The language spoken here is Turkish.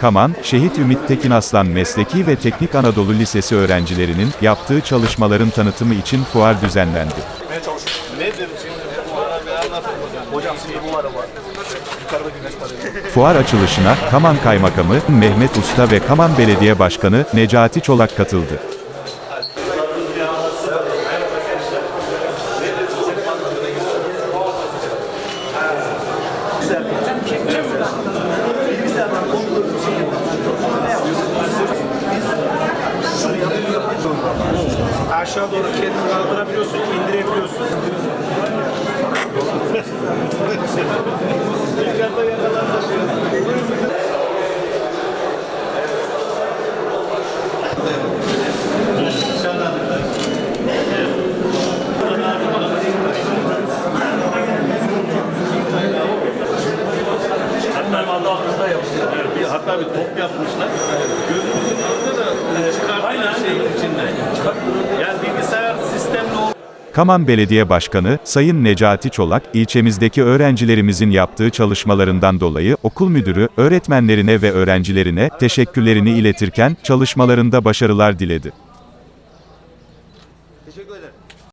Kaman, Şehit Ümit Tekin Aslan Mesleki ve Teknik Anadolu Lisesi öğrencilerinin yaptığı çalışmaların tanıtımı için fuar düzenlendi. Fuar açılışına Kaman Kaymakamı Mehmet Usta ve Kaman Belediye Başkanı Necati Çolak katıldı. Aşağı doğru kendini kaldırabiliyorsun, indirebiliyorsun. Yukarıda yakalandı. Hatta altında yapmışlar. Bir, hatta bir top yapmışlar. Gözümüzün önünde de e, çıkarttığı şeyin içinden. Ol- Kaman Belediye Başkanı, Sayın Necati Çolak, ilçemizdeki öğrencilerimizin yaptığı çalışmalarından dolayı okul müdürü, öğretmenlerine ve öğrencilerine teşekkürlerini iletirken çalışmalarında başarılar diledi. Teşekkür ederim.